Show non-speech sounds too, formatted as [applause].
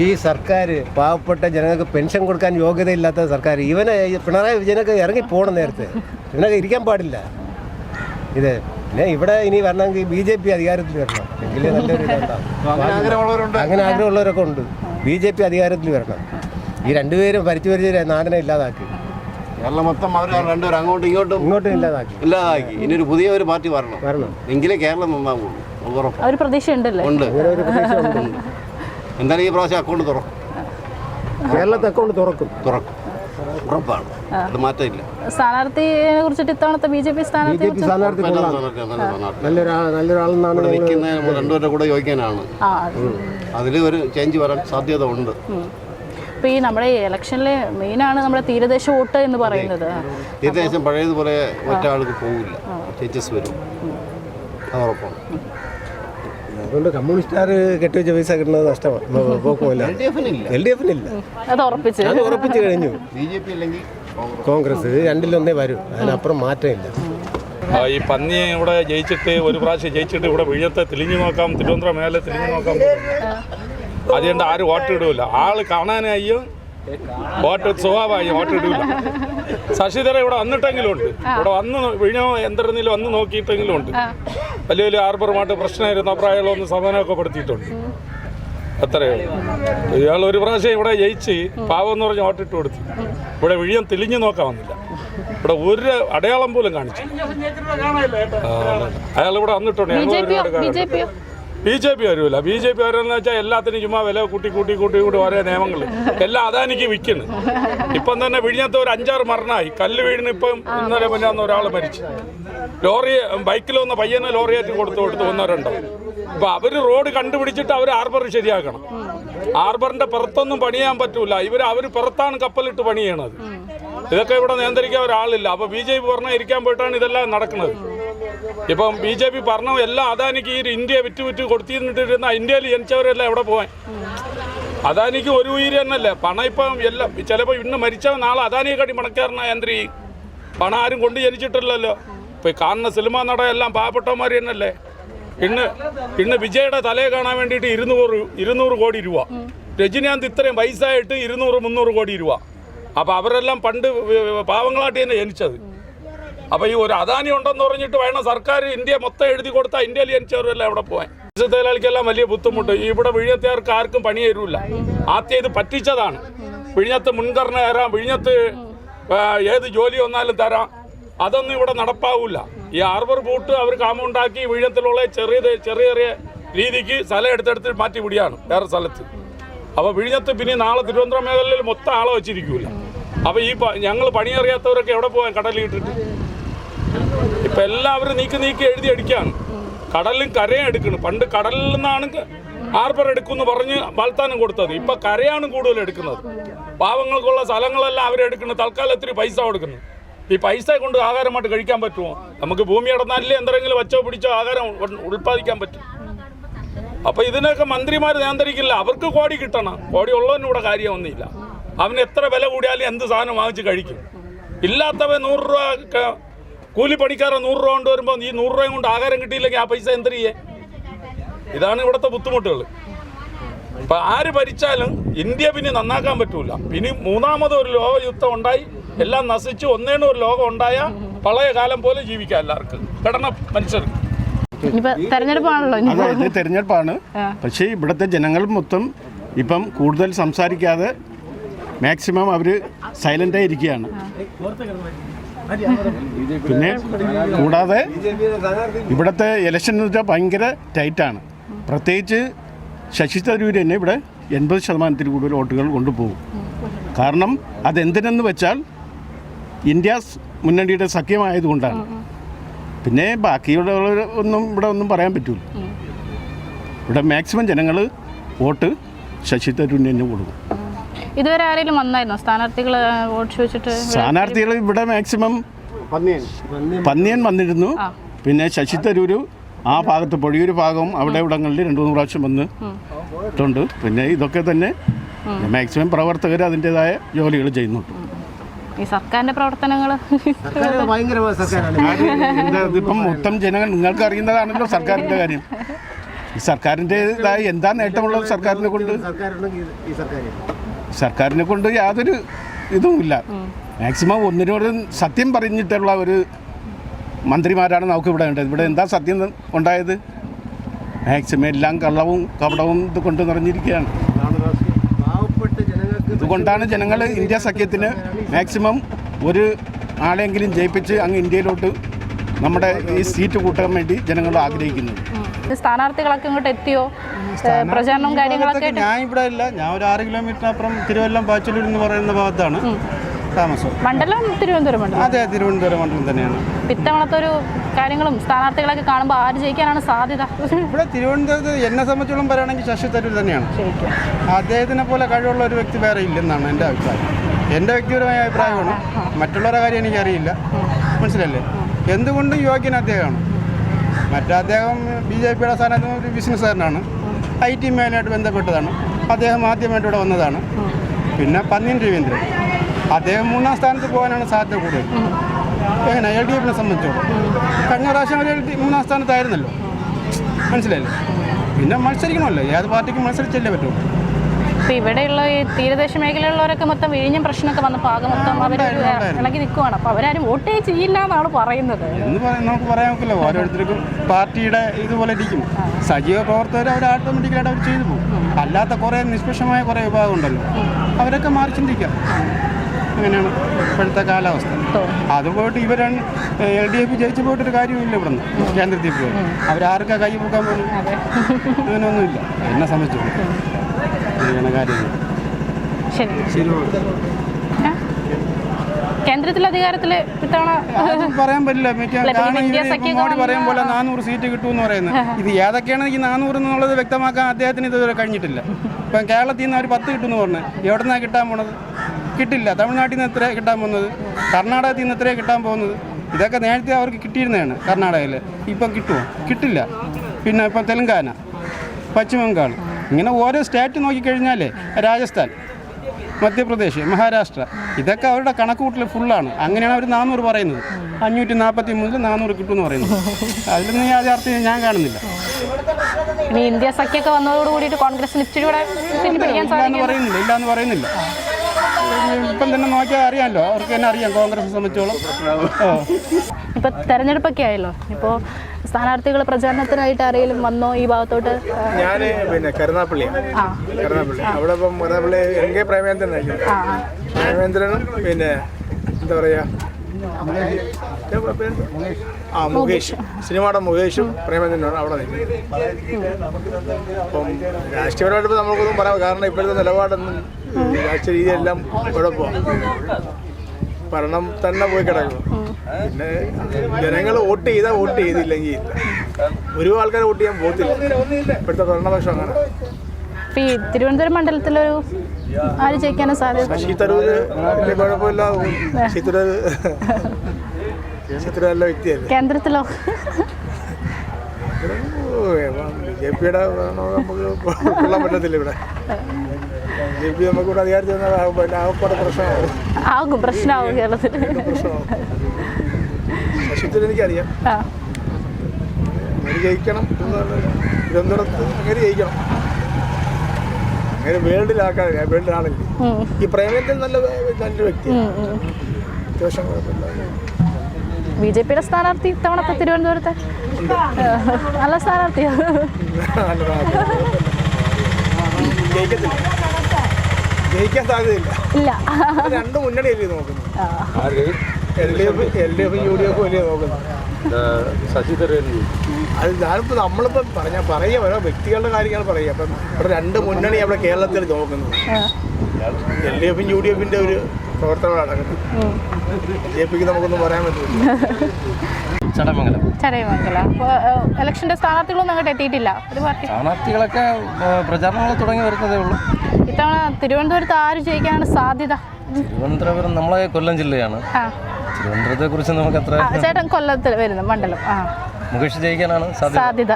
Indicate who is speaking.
Speaker 1: ഈ സർക്കാർ പാവപ്പെട്ട ജനങ്ങൾക്ക് പെൻഷൻ കൊടുക്കാൻ യോഗ്യതയില്ലാത്ത സർക്കാർ ഇവനെ പിണറായി വിജയനൊക്കെ ഇറങ്ങി പോകണം നേരത്തെ. ഇവനൊക്കെ ഇരിക്കാൻ പാടില്ല. ഇത് പിന്നെ ഇവിടെ ഇനി വരണമെങ്കിൽ ബി ജെ പി അധികാരത്തിൽ വരണം. എങ്കിലേ നല്ലൊരു ഇതുണ്ടാവും. അങ്ങനെ ആഗ്രഹമുള്ളവരൊക്കെ ഉണ്ട്. ബി ജെ പി അധികാരത്തിൽ വരണം. ഈ രണ്ടുപേരും ഭരിച്ചു ഭരിച്ച് നാടിനെ ഇല്ലാതാക്കി.
Speaker 2: കേരളം മൊത്തം അവർ രണ്ടുപേരും അങ്ങോട്ടും ഇങ്ങോട്ടും
Speaker 1: ഇങ്ങോട്ടും ഇല്ലാതാക്കി.
Speaker 2: ഇല്ലാതാക്കി. ഇനി ഒരു പുതിയ ഒരു പാർട്ടി വരണം.
Speaker 1: വരണം.
Speaker 2: എങ്കിലേ കേരളം നന്നാവുള്ളൂ. ഉറപ്പ്. അവർ
Speaker 3: ഒരു പ്രതീക്ഷ ഉണ്ടല്ലേ
Speaker 2: ഉണ്ട്.
Speaker 1: അങ്ങനെ ഒരു പ്രതീക്ഷ ഉണ്ട്. [laughs]
Speaker 2: എന്തായാലും ഈ പ്രാവശ്യം അക്കൗണ്ട് തുറക്കും
Speaker 1: കേരളത്തെ അക്കൗണ്ട് തുറക്കും.
Speaker 2: തുറക്കും. ഉറപ്പാണ്. അത് മാറ്റമില്ല.
Speaker 3: സ്ഥാനാർത്ഥിയെ കുറിച്ചിട്ട് ഇത്തവണത്തെ ബി ജെ പി
Speaker 1: സ്ഥാനാർത്ഥി.
Speaker 2: സ്ഥാനാർത്ഥി, നല്ല സ്ഥാനാർത്ഥി.
Speaker 1: നല്ലൊരാ നല്ലൊരാളെന്നാണ്
Speaker 2: നിൽക്കുന്ന രണ്ടുപേരുടെ കൂടെ ചോദിക്കാനാണ്
Speaker 3: ആ.
Speaker 2: അതിൽ ഒരു ചേഞ്ച് വരാൻ സാധ്യത ഉണ്ട്.
Speaker 3: ഇപ്പോൾ ഈ നമ്മുടെ ഇലക്ഷനിലെ മെയിനാണ് നമ്മുടെ തീരദേശ വോട്ട് എന്ന് പറയുന്നത്.
Speaker 2: തീരദേശം പഴയതുപോലെ ഒറ്റ ആൾക്ക് പോകില്ല ചേഞ്ചസ് വരും. അത് ഉറപ്പാണ്.
Speaker 1: അതുകൊണ്ട് കമ്മ്യൂണിസ്റ്റുകാർ കെട്ടിവെച്ച പൈസ കിട്ടുന്നത് നഷ്ടമാണ്. [laughs] പോക്കുമല്ല.
Speaker 2: L D എഫിനില്ല.
Speaker 1: ഇല്ല
Speaker 3: അത് ഉറപ്പിച്ച്.
Speaker 1: അത് ഉറപ്പിച്ച് കഴിഞ്ഞു.
Speaker 2: ബി ജെ പി അല്ലെങ്കിൽ കോൺഗ്രസ്.
Speaker 1: രണ്ടിലൊന്നേ വരും. അതിനപ്പുറം മാറ്റമില്ല.
Speaker 4: ആ, ഈ പന്നി ഇവിടെ ജയിച്ചിട്ട് ഒരു പ്രാവശ്യം ജയിച്ചിട്ട് ഇവിടെ വിഴത്തെ തെളിഞ്ഞു നോക്കാം തിരുവനന്തപുരം മേലെ തെളിഞ്ഞു നോക്കാം. അതുകൊണ്ട് ആരും വോട്ട് ഇടൂല ആൾ കാണാനായി വോട്ട് സ്വഭാവമായി വോട്ട് ഇടൂല ശശിധര ഇവിടെ വന്നിട്ടെങ്കിലും ഉണ്ട് ഇവിടെ വന്ന് വിഴിഞ്ഞോ എന്തെങ്കിലും വന്ന് നോക്കിയിട്ടെങ്കിലും ഉണ്ട് വലിയ വലിയ ആർബറുമായിട്ട് പ്രശ്നമായിരുന്നു അഭിപ്രായങ്ങളൊന്ന് സമാധാനമൊക്കെ പെടുത്തിയിട്ടുണ്ട്. അത്രയോ ഇയാൾ ഒരു പ്രാവശ്യം ഇവിടെ ജയിച്ച് പാവം എന്ന് പറഞ്ഞ് ഓട്ടിട്ട് കൊടുത്തു. ഇവിടെ വിഴിയം തെളിഞ്ഞു നോക്കാൻ വന്നില്ല. ഇവിടെ ഒരു അടയാളം പോലും കാണിച്ചു അയാൾ ഇവിടെ വന്നിട്ടുണ്ട്. ഞങ്ങൾ ഒരുപാട്
Speaker 3: ബി ജെ
Speaker 4: പി വരൂല. ബി ജെ പി വരുന്ന വെച്ചാൽ എല്ലാത്തിനും ചുമ്മാ വില കൂട്ടി കൂട്ടി കൂട്ടി കൂട്ടി ഓരോ നിയമങ്ങൾ എല്ലാം അദാനിക്ക് വിൽക്കുന്നു. ഇപ്പം തന്നെ വിഴിഞ്ഞത്ത് ഒരു അഞ്ചാറ് മരണമായി കല്ല് വീടിന് ഇപ്പം ഇന്നലെ മുന്നാന്ന് ഒരാൾ മരിച്ചു. ലോറി ബൈക്കിൽ വന്ന പയ്യനെ ലോറിയായിട്ട് കൊടുത്തു കൊടുത്ത് രണ്ടോ ഇപ്പൊ അവർ റോഡ് കണ്ടുപിടിച്ചിട്ട് അവർ ആർബർ ശരിയാക്കണം. ആർബറിന്റെ പുറത്തൊന്നും പണിയാൻ പറ്റൂല. ഇവർ അവർ പുറത്താണ് കപ്പലിട്ട് പണി ചെയ്യണത് ഇതൊക്കെ ഇവിടെ നിയന്ത്രിക്കാൻ ഒരാളില്ല. അപ്പൊ ബി ജെ പി പറഞ്ഞാൽ ഇരിക്കാൻ പോയിട്ടാണ് ഇതെല്ലാം നടക്കുന്നത്. ഇപ്പം ബി ജെ പി പറഞ്ഞ എല്ലാം അദാനിക്ക് ഈ ഇന്ത്യ വിറ്റ് വിറ്റ് കൊടുത്തിരുന്നിട്ടിരുന്ന ഇന്ത്യയിൽ ജനിച്ചവരെല്ലാം എവിടെ പോവാൻ? അദാനിക്ക് ഒരു ഉയിരി തന്നെയല്ലേ. പണം ഇപ്പം എല്ലാം ചിലപ്പോൾ ഇന്ന് മരിച്ച നാളെ അദാനിയെ കാട്ടി പണക്കാരനാ യന്ത്രി. പണം ആരും കൊണ്ട് ജനിച്ചിട്ടില്ലല്ലോ. ഇപ്പൊ കാണുന്ന സിനിമ നട എല്ലാം പാവപ്പെട്ടവന്മാർ തന്നെയല്ലേ? ഇന്ന് ഇന്ന് വിജയുടെ തലയെ കാണാൻ വേണ്ടിയിട്ട് ഇരുന്നൂറ് ഇരുന്നൂറ് കോടി രൂപ. രജനീകാന്ത് ഇത്രയും വയസ്സായിട്ട് ഇരുന്നൂറ് മുന്നൂറ് കോടി രൂപ. അപ്പൊ അവരെല്ലാം പണ്ട് പാവങ്ങളായിട്ട് തന്നെ ജനിച്ചത്. അപ്പോൾ ഈ ഒരു അദാനി ഉണ്ടെന്ന് പറഞ്ഞിട്ട് വേണം സർക്കാർ ഇന്ത്യ മൊത്തം എഴുതി കൊടുത്താൽ ഇന്ത്യയിൽ ജനിച്ചവരെല്ലാം എവിടെ പോകാൻ തൊഴിലാളിക്കെല്ലാം വലിയ ബുദ്ധിമുട്ട്. ഇവിടെ വിഴിഞ്ഞത്തുകാർക്ക് ആർക്കും പണി തരൂല. ആദ്യം ഇത് പറ്റിച്ചതാണ്. വിഴിഞ്ഞത്ത് മുൻഗണന തരാം വിഴിഞ്ഞത്ത് ഏത് ജോലി വന്നാലും തരാം. അതൊന്നും ഇവിടെ നടപ്പാവില്ല ഈ ആർബർ ബൂട്ട് അവർ കാമുണ്ടാക്കി വിഴിഞ്ഞത്തിലുള്ള ചെറിയ ചെറിയ ചെറിയ രീതിക്ക് സ്ഥലം എടുത്തെടുത്ത് മാറ്റി വിടിയാണ് വേറെ സ്ഥലത്ത്. അപ്പൊ വിഴിഞ്ഞത്ത് പിന്നെ നാളെ തിരുവനന്തപുരം മേഖലയിൽ മൊത്തം ആളെ വെച്ചിരിക്കൂല. അപ്പൊ ഈ ഞങ്ങൾ പണിയറിയാത്തവരൊക്കെ എവിടെ പോകാൻ കടലിൽ ഇട്ടിട്ട്? ഇപ്പൊ എല്ലാവരും നീക്കി നീക്കി എഴുതി അടിക്കാണ്. കടലിലും കരയും എടുക്കണം. പണ്ട് കടലിൽ നിന്നാണ് ആർബർ എടുക്കുമെന്ന് പറഞ്ഞ് വാൽത്താനം കൊടുത്തത്. ഇപ്പൊ കരയാണ് കൂടുതൽ എടുക്കുന്നത്. പാവങ്ങൾക്കുള്ള സ്ഥലങ്ങളെല്ലാം അവരെടുക്കുന്നത് തൽക്കാലം ഇത്തിരി പൈസ കൊടുക്കുന്നു. ഈ പൈസ കൊണ്ട് ആഹാരമായിട്ട് കഴിക്കാൻ പറ്റുമോ? നമുക്ക് ഭൂമി അടന്നാലേ എന്തെങ്കിലും വച്ചോ പിടിച്ചോ ആഹാരം ഉൽപ്പാദിക്കാൻ പറ്റും. അപ്പൊ ഇതിനൊക്കെ മന്ത്രിമാർ നിയന്ത്രിക്കില്ല. അവർക്ക് കോടി കിട്ടണം. കോടി ഉള്ളവനും ഇവിടെ കാര്യമൊന്നുമില്ല അവന് എത്ര വില കൂടിയാലും എന്ത് സാധനം വാങ്ങിച്ച് കഴിക്കും. ഇല്ലാത്തവൻ നൂറ് രൂപ കൂലി കൂലിപ്പണിക്കാരൻ നൂറ് രൂപ കൊണ്ട് വരുമ്പോൾ ഈ നൂറ് രൂപയും കൊണ്ട് ആഹാരം കിട്ടിയില്ലെങ്കിൽ ആ പൈസ എന്ത് ചെയ്യേ? ഇതാണ് ഇവിടുത്തെ ബുദ്ധിമുട്ടുകൾ. ഇപ്പൊ ആര് ഭരിച്ചാലും ഇന്ത്യ പിന്നെ നന്നാക്കാൻ പറ്റൂല. പിന്നെ മൂന്നാമത് ഒരു ലോക യുദ്ധം ഉണ്ടായി എല്ലാം നശിച്ച്. ഒന്നേനും ഒരു ലോകം ഉണ്ടായ പഴയ കാലം പോലെ ജീവിക്കാം എല്ലാവർക്കും. കിടന്ന മനുഷ്യർക്ക്.
Speaker 3: തെരഞ്ഞെടുപ്പാണല്ലോ
Speaker 5: അതെ ഇത് തെരഞ്ഞെടുപ്പാണ്. പക്ഷേ ഇവിടുത്തെ ജനങ്ങൾ മൊത്തം ഇപ്പം കൂടുതൽ സംസാരിക്കാതെ മാക്സിമം അവർ സൈലന്റായി ഇരിക്കുകയാണ്. പിന്നെ കൂടാതെ ഇവിടുത്തെ ഇലക്ഷൻ എന്ന് വെച്ചാൽ ഭയങ്കര ടൈറ്റാണ് പ്രത്യേകിച്ച് ശശി തരൂർ തന്നെ ഇവിടെ എൺപത് ശതമാനത്തിൽ കൂടുതൽ വോട്ടുകൾ കൊണ്ടുപോകും. കാരണം അതെന്തിനെന്ന് വെച്ചാൽ ഇന്ത്യ മുന്നണിയുടെ സഖ്യമായതുകൊണ്ടാണ്. പിന്നെ ബാക്കിയുള്ള ഒന്നും ഇവിടെ ഒന്നും പറയാൻ പറ്റൂല. ഇവിടെ മാക്സിമം ജനങ്ങൾ വോട്ട് ശശി തരൂരിന് തന്നെ കൊടുക്കും.
Speaker 3: ഇതുവരെ ആരെങ്കിലും വന്നായിരുന്നോ? സ്ഥാനാർത്ഥികൾ വോട്ട് ചോദിച്ചിട്ട്
Speaker 5: സ്ഥാനാർത്ഥികൾ ഇവിടെ മാക്സിമം പന്നിയൻ. വന്നിരുന്നു. പിന്നെ ശശി തരൂർ ആ ഭാഗത്ത് പൊഴിയൂർ ഭാഗം അവിടെ ഇവിടങ്ങളിൽ രണ്ടു മൂന്ന് പ്രാവശ്യം വന്ന് ഇട്ടുണ്ട് പിന്നെ ഇതൊക്കെ തന്നെ മാക്സിമം പ്രവർത്തകർ അതിന്റെതായ ജോലികൾ ചെയ്യുന്നുണ്ട്.
Speaker 3: ഈ സർക്കാരിന്റെ പ്രവർത്തനങ്ങൾ [laughs]
Speaker 5: ഇതിപ്പം മൊത്തം ജനങ്ങൾ നിങ്ങൾക്ക് അറിയുന്നതാണല്ലോ സർക്കാരിന്റെ കാര്യം. സർക്കാരിന്റെ ഇതായി എന്താ നേട്ടമുള്ളത് സർക്കാരിനെ കൊണ്ട്?
Speaker 1: സർക്കാരുണ്ടെങ്കിൽ ഈ സർക്കാർ
Speaker 5: സർക്കാരിനെ കൊണ്ട് യാതൊരു ഇതുമില്ല. മാക്സിമം ഒന്നിനോട് സത്യം പറഞ്ഞിട്ടുള്ള ഒരു മന്ത്രിമാരാണ് നമുക്ക് ഇവിടെ ഉണ്ടായത് ഇവിടെ എന്താ സത്യം ഉണ്ടായത്? മാക്സിമം എല്ലാം കള്ളവും കപടവും ഇത് കൊണ്ട് നിറഞ്ഞിരിക്കുകയാണ്. ഇതുകൊണ്ടാണ് ജനങ്ങൾ ഇന്ത്യ സഖ്യത്തിന് മാക്സിമം ഒരു ആളെങ്കിലും ജയിപ്പിച്ച് അങ്ങ് ഇന്ത്യയിലോട്ട് നമ്മുടെ ഈ സീറ്റ് കൂട്ടാൻ വേണ്ടി ജനങ്ങൾ
Speaker 3: ആഗ്രഹിക്കുന്നു. സ്ഥാനാർത്ഥികളൊക്കെ ഇങ്ങോട്ട് എത്തിയോ? പ്രചാരണം കാര്യങ്ങളൊക്കെ
Speaker 6: ഞാൻ ഇവിടെ ഇല്ല ഞാൻ ഒരു ആറ് കിലോമീറ്റർ അപ്പുറം തിരുവല്ലം പാച്ചലൂർ എന്ന് പറയുന്ന ഭാഗത്താണ് താമസം.
Speaker 3: മണ്ഡലം തിരുവനന്തപുരം മണ്ഡലം?
Speaker 6: അതെ തിരുവനന്തപുരം മണ്ഡലം തന്നെയാണ്.
Speaker 3: ഇത്തവണത്തെ ഒരു കാര്യങ്ങളും സ്ഥാനാർത്ഥികളൊക്കെ കാണുമ്പോൾ ആര് ജയിക്കാനാണ് സാധ്യത?
Speaker 6: ഇവിടെ തിരുവനന്തപുരത്ത് എന്നെ സംബന്ധിച്ചോളം പറയുകയാണെങ്കിൽ ശശി തരൂർ തന്നെയാണ്. അദ്ദേഹത്തിനെ പോലെ കഴിവുള്ള ഒരു വ്യക്തി വേറെ ഇല്ലെന്നാണ് എന്റെ അഭിപ്രായം. എന്റെ വ്യക്തിപരമായ അഭിപ്രായമാണ്. മറ്റുള്ളവരുടെ കാര്യം എനിക്കറിയില്ല. മനസ്സിലല്ലേ? എന്തുകൊണ്ടും യോഗ്യൻ അദ്ദേഹമാണ്? മറ്റേ അദ്ദേഹം ബി ജെ പിയുടെ സ്ഥാനത്ത് ഒരു ബിസിനസ്സുകാരനാണ്. ഐ ടി മേലായിട്ട് ബന്ധപ്പെട്ടതാണ്. അദ്ദേഹം ആദ്യമായിട്ട് ഇവിടെ വന്നതാണ്. പിന്നെ പന്നിൻ രവീന്ദ്രൻ. അദ്ദേഹം മൂന്നാം സ്ഥാനത്ത് പോകാനാണ് സാധ്യത കൂടുതൽ. എങ്ങനെ? എൽ ഡി എഫിനെ സംബന്ധിച്ചോളം. കഴിഞ്ഞ പ്രാവശ്യം ഒരു ഡി മൂന്നാം സ്ഥാനത്തായിരുന്നല്ലോ. മനസ്സിലായില്ലേ? പിന്നെ മത്സരിക്കണമല്ലോ. ഏത് പാർട്ടിക്കും മത്സരിച്ചല്ലേ പറ്റുള്ളൂ
Speaker 3: ഇപ്പൊ ഇവിടെയുള്ള ഈ തീരദേശ മേഖലയിലുള്ളവരൊക്കെ മൊത്തം വിഴിഞ്ഞും പ്രശ്നമൊക്കെ വന്നപ്പോൾ ആകെ മൊത്തം അവർ. ഇളകി നിൽക്കുവാണ് അപ്പോൾ അവരാരും വോട്ടേ ചെയ്യില്ല എന്നാണ് പറയുന്നത്.
Speaker 6: എന്ന് പറയാൻ നമുക്ക് പറയാൻ നോക്കില്ല ഓരോരുത്തർക്കും പാർട്ടിയുടെ ഇതുപോലെ ഇരിക്കും. സജീവ പ്രവർത്തകർ അവർ ഓട്ടോമാറ്റിക്കലായിട്ട് അവർ ചെയ്തു പോകും. അല്ലാത്ത കുറേ നിഷ്പക്ഷമായ കുറേ വിഭാഗം ഉണ്ടല്ലോ. അവരൊക്കെ മാറി ചിന്തിക്കാം അങ്ങനെയാണ് ഇപ്പോഴത്തെ കാലാവസ്ഥ. അത് പോയിട്ട് ഇവരാണ് എൽ ഡി എഫ് ജയിച്ചു പോയിട്ടൊരു കാര്യമില്ല ഇവിടുന്ന്. കേന്ദ്രത്തിൽ പോയി. അവരാർക്കാ കൈ പൊക്കാൻ പോകുന്നു അങ്ങനെയൊന്നുമില്ല. എന്നെ സംബന്ധിച്ചു കാര്യങ്ങൾ
Speaker 3: ശരി. ഏ? കേന്ദ്രത്തിൽ അധികാരത്തിൽ ഇത്തവണ
Speaker 6: പറയാൻ പറ്റില്ല. മോഡി പറയും പോലെ നാനൂറ് സീറ്റ് കിട്ടുമെന്ന് പറയുന്നത്. ഇത് ഏതൊക്കെയാണ് ഈ നാനൂറ് എന്നുള്ളത് വ്യക്തമാക്കാൻ അദ്ദേഹത്തിന് ഇതുവരെ കഴിഞ്ഞിട്ടില്ല. ഇപ്പം കേരളത്തിൽ നിന്ന് അവർ പത്ത് കിട്ടുമെന്ന് പറഞ്ഞു. എവിടെ നിന്നാണ് കിട്ടാൻ പോണത്? കിട്ടില്ല. തമിഴ്നാട്ടിൽ നിന്ന് എത്ര കിട്ടാൻ പോകുന്നത്? കർണാടകത്തിൽ നിന്ന് എത്രയാണ് കിട്ടാൻ പോകുന്നത്? ഇതൊക്കെ നേരത്തെ അവർക്ക് കിട്ടിയിരുന്നതാണ് കർണാടകയിൽ ഇപ്പം കിട്ടുമോ കിട്ടില്ല. പിന്നെ ഇപ്പം തെലങ്കാന പശ്ചിമ ബംഗാൾ ഇങ്ങനെ ഓരോ സ്റ്റേറ്റ് നോക്കിക്കഴിഞ്ഞാലേ രാജസ്ഥാൻ മധ്യപ്രദേശ് മഹാരാഷ്ട്ര ഇതൊക്കെ അവരുടെ കണക്കുകൂട്ടൽ ഫുള്ളാണ് അങ്ങനെയാണ് അവർ നാനൂറ് പറയുന്നത്. അഞ്ഞൂറ്റി നാൽപ്പത്തി മൂന്നിൽ നാനൂറ് കിട്ടുമെന്ന് പറയുന്നത്. അതിലൊന്നും യാഥാർത്ഥ്യം ഞാൻ കാണുന്നില്ല.
Speaker 3: ഇനി ഇന്ത്യ സഖ്യൊക്കെ വന്നതോട് കൂടിയിട്ട് കോൺഗ്രസിന് ഇച്ചിരി കൂടെ പിടിക്കാൻ
Speaker 6: ഇല്ലാന്ന്
Speaker 3: എന്ന്
Speaker 6: പറയുന്നില്ല പറയുന്നില്ല. ഇപ്പം തന്നെ നോക്കിയാൽ അറിയാമല്ലോ അവർക്ക് തന്നെ അറിയാം കോൺഗ്രസ് സംബന്ധിച്ചോളം.
Speaker 3: ഇപ്പൊ തെരഞ്ഞെടുപ്പൊക്കെ ആയല്ലോ. ഇപ്പോൾ സ്ഥാനാർത്ഥികൾ പ്രചാരണത്തിനായിട്ട് ആരെങ്കിലും വന്നോ ഈ ഭാഗത്തോട്ട്?
Speaker 7: ഞാൻ പിന്നെ
Speaker 3: കരുനാപ്പള്ളി
Speaker 7: കരുനാപ്പള്ളി അവിടെ ഇപ്പം കരുനാപ്പള്ളി എൻ കെ പ്രേമേന്ദ്രനായിരുന്നു
Speaker 3: ആ.
Speaker 7: പ്രേമേന്ദ്രനും പിന്നെ എന്താ പറയാ? ആ മുകേഷ്. സിനിമയുടെ മുകേഷും പ്രേമചന്ദ്രനാണ് അവിടെ നിൽക്കുന്നത്. അപ്പം രാഷ്ട്രീയപരമായിട്ട് നമുക്കൊന്നും പറയാം കാരണം ഇപ്പോഴത്തെ നിലപാടൊന്നും രാഷ്ട്രീയ രീതിയെല്ലാം കുഴപ്പമാണ് ഭരണം തന്നെ പോയി കിടക്കും പിന്നെ ജനങ്ങൾ വോട്ട് ചെയ്താൽ വോട്ട് ചെയ്തില്ലെങ്കിൽ ഒരു ആൾക്കാരെ വോട്ട് ചെയ്യാൻ പോകത്തില്ല. ഇപ്പോഴത്തെ ഭരണപക്ഷം അങ്ങനെ.
Speaker 3: ഈ തിരുവനന്തപുരം മണ്ഡലത്തിലൊരു ആര് ജയിക്കാനാണ് സാധ്യത?
Speaker 7: ശശി തരൂര് വലിയ കുഴപ്പമില്ല ശശി തരൂര് ശശി തരൂർ നല്ല വ്യക്തിയല്ലേ?
Speaker 3: കേന്ദ്രത്തിലോ?
Speaker 7: ബി ജെ പിയുടെ നമുക്ക് കൊള്ളാൻ പറ്റത്തില്ല ഇവിടെ. ബി നമുക്ക് അധികാരത്തിൽ പിന്നെ പ്രശ്നമാവും.
Speaker 3: ആകും കേരളത്തിൽ
Speaker 7: പ്രശ്നമാവും. എനിക്കറിയാം. അങ്ങനെ ജയിക്കണം എന്നാണ് തിരുവനന്തപുരത്ത് അങ്ങനെ ജയിക്കണം. അങ്ങനെ വേൾഡിലാക്കാൻ വേൾഡിലാണല്ലേ ഈ നല്ല നല്ല
Speaker 3: വ്യക്തി.
Speaker 7: അത്യാവശ്യം കുഴപ്പമില്ല
Speaker 3: ബി ജെ പിയുടെ സ്ഥാനാർത്ഥി ഇത്തവണത്തെ തിരുവനന്തപുരത്തെ? [laughs] നല്ല സ്ഥാനാർത്ഥിയാണ്.
Speaker 7: ജയിക്കാൻ സാധ്യതയില്ല.
Speaker 3: ഇല്ല.
Speaker 7: രണ്ട് മുന്നണിയല്ലേ നോക്കുന്നത്. L D F L D എഫും യു ഡി എഫും അല്ലേ നോക്കുന്നത്.
Speaker 4: ശശി തരൂർ
Speaker 7: അത് ഞാനിപ്പോൾ നമ്മളിപ്പോൾ പറഞ്ഞ പറയുക ഓരോ വ്യക്തികളുടെ കാര്യങ്ങൾ പറയുക. അപ്പം ഇവിടെ രണ്ട് മുന്നണി അവിടെ കേരളത്തിൽ നോക്കുന്നത്. എൽ ഡി എഫും യു ഡി എഫിന്റെ ഒരു പ്രവർത്തനമാണ് നടക്കുന്നത്. ബി ജെ പിക്ക് നമുക്കൊന്നും പറയാൻ പറ്റില്ല [laughs]
Speaker 8: ചടമംഗലം
Speaker 3: ചടയമംഗല. അപ്പോൾ ഇലക്ഷന്റെ സ്ഥാനാർത്ഥികളൊന്നും അങ്ങോട്ട് എത്തിയിട്ടില്ല. ഒരു പാർട്ടി
Speaker 8: സ്ഥാനാർത്ഥികളൊക്കെ പ്രചാരണങ്ങൾ തുടങ്ങി വരുന്നതേ ഉള്ളൂ.
Speaker 3: ഇത്തവണ തിരുവനന്തപുരത്ത് ആര് ജയിക്കാനാണ് സാധ്യത?
Speaker 8: തിരുവനന്തപുരം നമ്മളെ കൊല്ലം ജില്ലയാണ്. തിരുവനന്തപുരത്തെ കുറിച്ച് നമുക്ക് അത്ര
Speaker 3: ആ, ചേട്ടൻ കൊല്ലത്തിൽ വരുന്നു മണ്ഡലം. ആ.
Speaker 8: മുകേഷ് ജയിക്കാനാണ്
Speaker 3: സാധ്യത.